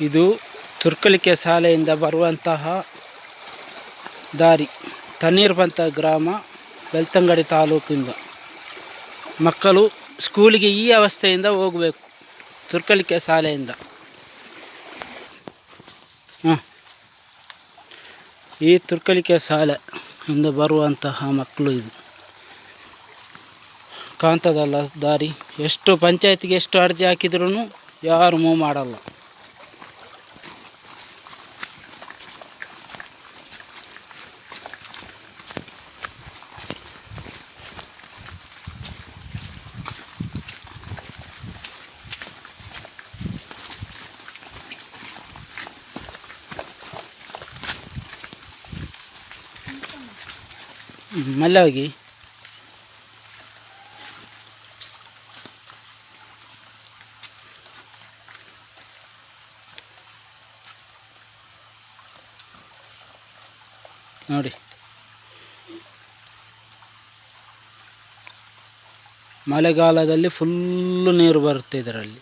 ಇದು ತುರ್ಕಲಿಕೆ ಶಾಲೆಯಿಂದ ಬರುವಂತಹ ದಾರಿ. ತಣ್ಣೀರ್ಪಂತ ಗ್ರಾಮ ಬೆಳ್ತಂಗಡಿ ತಾಲೂಕಿಂದ. ಮಕ್ಕಳು ಸ್ಕೂಲಿಗೆ ಈ ಅವಸ್ಥೆಯಿಂದ ಹೋಗಬೇಕು ತುರ್ಕಲಿಕೆ ಶಾಲೆಯಿಂದ. ಹಾಂ. ಈ ತುರ್ಕಲಿಕೆ ಶಾಲೆ ಇಂದ ಬರುವಂತಹ ಮಕ್ಕಳು ಇದು. ಕಾಂತದಲ್ಲ ದಾರಿ. ಎಷ್ಟು ಪಂಚಾಯತ್ಗೆ ಎಷ್ಟು ಅರ್ಜಿ ಹಾಕಿದ್ರೂ ಯಾರು ಮೂವ್ ಮಾಡಲ್ಲ. ಮಲ್ಲ ಹೋಗಿ ನೋಡಿ. ಮಳೆಗಾಲದಲ್ಲಿ ಫುಲ್ಲು ನೀರು ಬರುತ್ತೆ ಇದರಲ್ಲಿ.